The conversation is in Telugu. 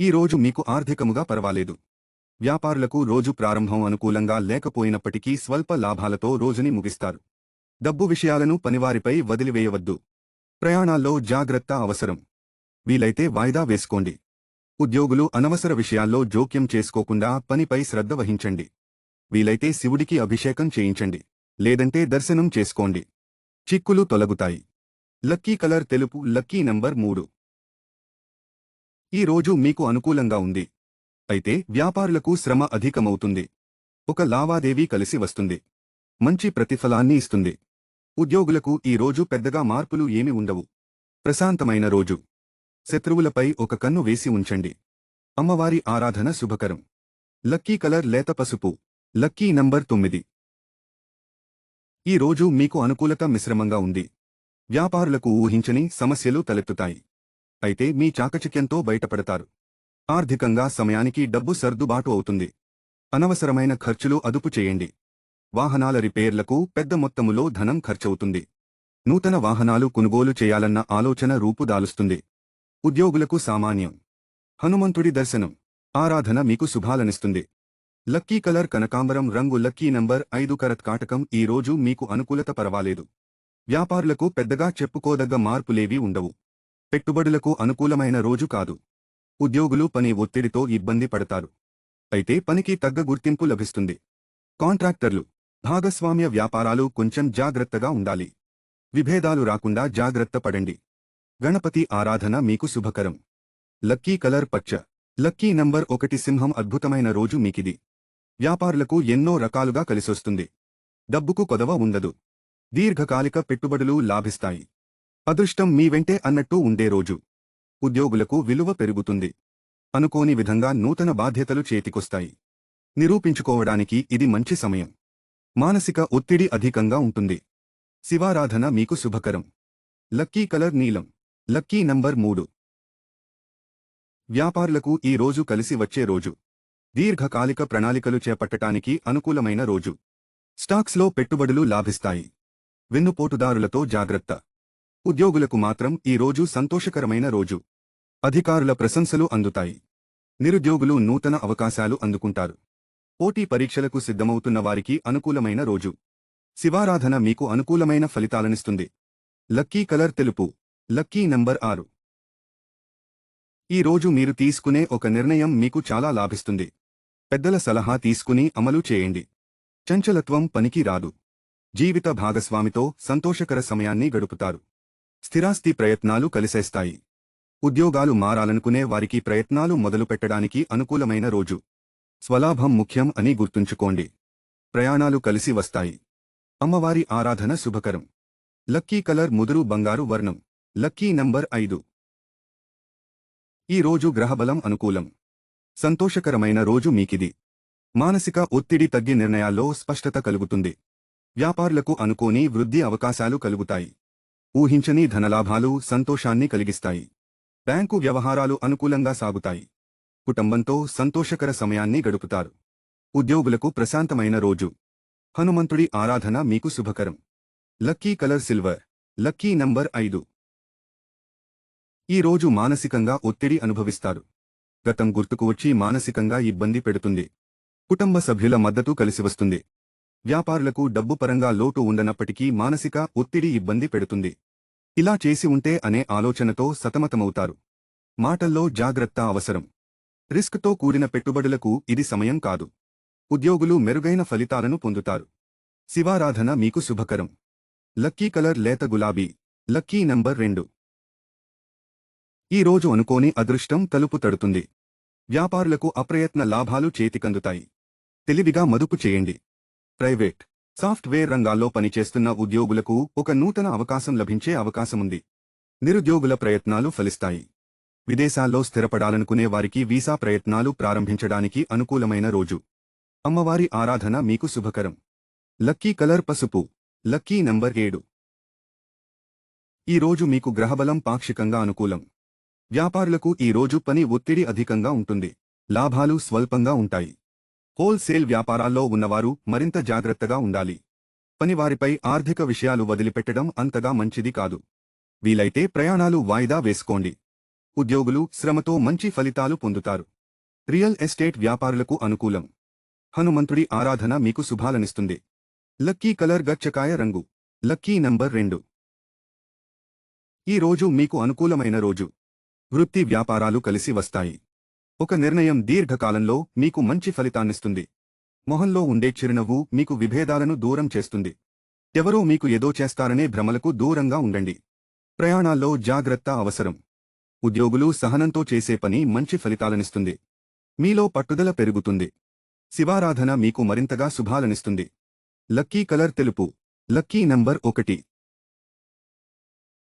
ఈ రోజు మీకు ఆర్థికముగా పర్వాలేదు. వ్యాపారులకు రోజు ప్రారంభం అనుకూలంగా లేకపోయినప్పటికీ స్వల్ప లాభాలతో రోజుని ముగిస్తారు. డబ్బు విషయాలను పనివారిపై వదిలివేయవద్దు. ప్రయాణాల్లో జాగ్రత్త అవసరం. వీలైతే వాయిదా వేసుకోండి. ఉద్యోగులు అనవసర విషయాల్లో జోక్యం చేసుకోకుండా పనిపై శ్రద్ధ వహించండి. వీలైతే శివుడికి అభిషేకం చేయించండి. లేదంటే దర్శనం చేసుకోండి. చిక్కులు తొలగుతాయి. లక్కీ కలర్ తెలుపు లక్కీ నంబర్ మూడు. ఈ రోజు మీకు అనుకూలంగా ఉంది. అయితే వ్యాపారులకు శ్రమ అధికమవుతుంది. ఒక లావాదేవీ కలిసి వస్తుంది. మంచి ప్రతిఫలాన్ని ఇస్తుంది. ఉద్యోగులకు ఈ రోజు పెద్దగా మార్పులు ఏమి ఉండవు. ప్రశాంతమైన రోజు. శత్రువులపై ఒక కన్ను వేసి ఉంచండి. అమ్మవారి ఆరాధన శుభకరం. లక్కీ కలర్ లేత పసుపు. లక్కీ నంబర్ తొమ్మిది. ఈ రోజు మీకు అనుకూలత మిశ్రమంగా ఉంది. వ్యాపారులకు ఊహించని సమస్యలు తలెత్తుతాయి. అయితే మీ చాకచక్యంతో బయటపడతారు. ఆర్థికంగా సమయానికి డబ్బు సర్దుబాటు అవుతుంది. అనవసరమైన ఖర్చులు అదుపు చేయండి. వాహనాల రిపేర్లకు పెద్ద మొత్తములో ధనం ఖర్చవుతుంది. నూతన వాహనాలు కొనుగోలు చేయాలన్న ఆలోచన రూపుదాలుస్తుంది. ఉద్యోగులకు సామాన్యం. హనుమంతుడి దర్శనం. ఆరాధన మీకు శుభాలనిస్తుంది. లక్కీ కలర్ కనకాంబరం రంగు లక్కీ నంబర్ ఐదు కరత్ కాటకం ఈ రోజు మీకు అనుకూలత పర్వాలేదు. వ్యాపారులకు పెద్దగా చెప్పుకోదగ్గ మార్పులేవీ ఉండవు. పెట్టుబడులకు అనుకూలమైన రోజు కాదు. ఉద్యోగులు పని ఒత్తిడితో ఇబ్బంది పడతారు. అయితే పనికి తగ్గ గుర్తింపు లభిస్తుంది. కాంట్రాక్టర్లు భాగస్వామ్య వ్యాపారాలు కొంచెం జాగ్రత్తగా ఉండాలి. విభేదాలు రాకుండా జాగ్రత్త పడండి. గణపతి ఆరాధన మీకు శుభకరం. లక్కీ కలర్ పచ్చ. లక్కీ నంబర్ ఒకటి సింహం అద్భుతమైన రోజు మీకిది. వ్యాపారులకు ఎన్నో రకాలుగా కలిసొస్తుంది. డబ్బుకు కొదవ ఉండదు. దీర్ఘకాలిక పెట్టుబడులు లాభిస్తాయి. అదృష్టం మీ వెంటే అన్నట్టు ఉండే రోజు. ఉద్యోగులకు విలువ పెరుగుతుంది. అనుకోని విధంగా నూతన బాధ్యతలు చేతికొస్తాయి. నిరూపించుకోవడానికి ఇది మంచి సమయం. మానసిక ఒత్తిడి అధికంగా ఉంటుంది. శివారాధన మీకు శుభకరం. లక్కీ కలర్ నీలం. లక్కీ నంబర్ మూడు. వ్యాపారులకు ఈ రోజు కలిసి వచ్చే రోజు. దీర్ఘకాలిక ప్రణాళికలు చేపట్టటానికి అనుకూలమైన రోజు. స్టాక్స్లో పెట్టుబడులు లాభిస్తాయి. వెన్నుపోటుదారులతో జాగ్రత్త. ఉద్యోగులకు మాత్రం ఈ రోజు సంతోషకరమైన రోజు. అధికారుల ప్రశంసలు అందుతాయి. నిరుద్యోగులు నూతన అవకాశాలు అందుకుంటారు. పోటీ పరీక్షలకు సిద్ధమవుతున్న వారికి అనుకూలమైన రోజు. శివారాధన మీకు అనుకూలమైన ఫలితాలనిస్తుంది. లక్కీ కలర్ తెలుపు. లక్కీ నంబర్ ఆరు. ఈ రోజు మీరు తీసుకునే ఒక నిర్ణయం మీకు చాలా లాభిస్తుంది. పెద్దల సలహా తీసుకుని అమలు చేయండి. చంచలత్వం పనికి రాదు. జీవిత భాగస్వామితో సంతోషకర సమయాన్ని గడుపుతారు. స్థిరాస్తి ప్రయత్నాలు కలిసేస్తాయి. ఉద్యోగాలు మారాలనుకునే వారికి ప్రయత్నాలు మొదలుపెట్టడానికి అనుకూలమైన రోజు. స్వలాభం ముఖ్యం అని గుర్తుంచుకోండి. ప్రయాణాలు కలిసి వస్తాయి. అమ్మవారి ఆరాధన శుభకరం. లక్కీ కలర్ ముదురు బంగారు వర్ణం. లక్కీ నంబర్ ఐదు. ఈ రోజు గ్రహబలం అనుకూలం. సంతోషకరమైన రోజు మీకిది. మానసిక ఒత్తిడి తగ్గి నిర్ణయాల్లో స్పష్టత కలుగుతుంది. వ్యాపారులకు అనుకోని వృద్ధి అవకాశాలు కలుగుతాయి. ఊహించని ధనలాభాలు సంతోషాన్ని కలిగిస్తాయి. బ్యాంకు వ్యవహారాలు అనుకూలంగా సాగుతాయి. కుటుంబంతో సంతోషకర సమయాన్ని గడుపుతారు. ఉద్యోగులకు ప్రశాంతమైన రోజు. హనుమంతుడి ఆరాధన మీకు శుభకరం. Lucky colour silver. Lucky number ఐదు. ఈ రోజు మానసికంగా ఒత్తిడి అనుభవిస్తారు. గతం గుర్తుకు వచ్చి మానసికంగా ఇబ్బంది పెడుతుంది. కుటుంబ సభ్యుల మద్దతు కలిసి వస్తుంది. వ్యాపారులకు డబ్బు పరంగా లోటు ఉండనప్పటికీ మానసిక ఒత్తిడి ఇబ్బంది పెడుతుంది. ఇలా చేసి ఉంటే అనే ఆలోచనతో సతమతమవుతారు. మాటల్లో జాగ్రత్త అవసరం. రిస్క్తో కూడిన పెట్టుబడులకు ఇది సమయం కాదు. ఉద్యోగులు మెరుగైన ఫలితాలను పొందుతారు. శివారాధన మీకు శుభకరం. లక్కీ కలర్ లేత గులాబీ. లక్కీ నంబర్ రెండు. ఈ రోజు అనుకోని అదృష్టం తలుపు తడుతుంది. వ్యాపారులకు అప్రయత్న లాభాలు చేతికందుతాయి. తెలివిగా మదుపు చేయండి. ప్రైవేట్. సాఫ్ట్వేర్ రంగాల్లో పనిచేస్తున్న ఉద్యోగులకు ఒక నూతన అవకాశం లభించే అవకాశముంది. నిరుద్యోగుల ప్రయత్నాలు ఫలిస్తాయి. విదేశాల్లో స్థిరపడాలనుకునే వారికి వీసా ప్రయత్నాలు ప్రారంభించడానికి అనుకూలమైన రోజు. అమ్మవారి ఆరాధన మీకు శుభకరం. లక్కీ కలర్ పసుపు. లక్కీ నంబర్ ఏడు. ఈ రోజు మీకు గ్రహబలం పాక్షికంగా అనుకూలం. వ్యాపారులకు ఈ రోజు పని ఒత్తిడి అధికంగా ఉంటుంది. లాభాలు స్వల్పంగా ఉంటాయి. హోల్సేల్ వ్యాపారాల్లో ఉన్నవారు మరింత జాగ్రత్తగా ఉండాలి. పనివారిపై ఆర్థిక విషయాలు వదిలిపెట్టడం అంతగా మంచిది కాదు. వీలైతే ప్రయాణాలు వాయిదా వేసుకోండి. ఉద్యోగులు శ్రమతో మంచి ఫలితాలు పొందుతారు. రియల్ ఎస్టేట్ వ్యాపారులకు అనుకూలం. హనుమంతుడి ఆరాధన మీకు శుభాలనిస్తుంది. లక్కీ కలర్ గచ్చకాయ రంగు. లక్కీ నంబర్ రెండు. ఈ రోజు మీకు అనుకూలమైన రోజు. వృత్తి వ్యాపారాలు కలిసి వస్తాయి. ఒక నిర్ణయం దీర్ఘకాలంలో మీకు మంచి ఫలితాన్నిస్తుంది. మొహంలో ఉండే చిరునవ్వు మీకు విభేదాలను దూరం చేస్తుంది. ఎవరో మీకు ఏదో చేస్తారనే భ్రమలకు దూరంగా ఉండండి. ప్రయాణాల్లో జాగ్రత్త అవసరం. ఉద్యోగులు సహనంతో చేసే పని మంచి ఫలితాలనిస్తుంది. మీలో పట్టుదల పెరుగుతుంది. శివారాధన మీకు మరింతగా శుభాలనిస్తుంది. లక్కీ కలర్ తెలుపు. లక్కీ నంబర్ ఒకటి.